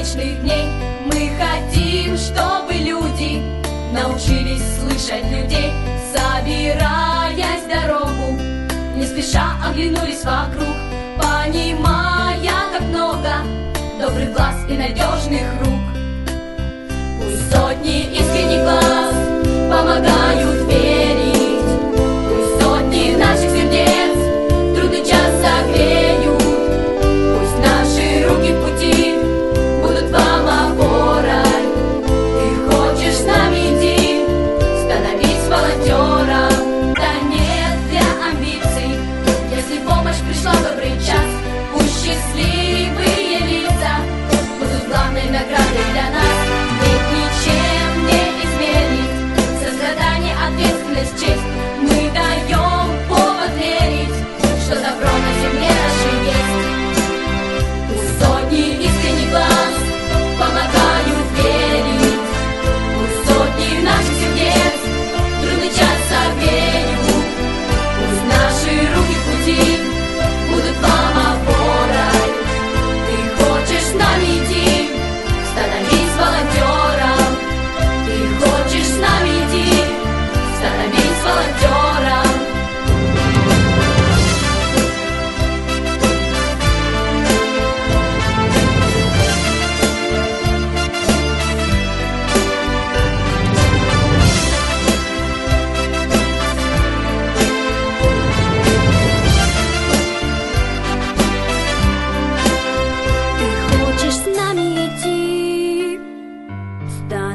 вечных дней. Мы хотим, чтобы люди научились слышать людей Собираясь дорогу, не спеша оглянулись вокруг Понимая, как много добрых глаз и надежных рук. Пусть сотни искренних глаз помогают счастливые лица Будут главной наградой для нас. Ведь ничем не изменить. Сострадание, ответственность, честь.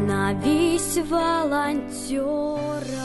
на вісь волонтера.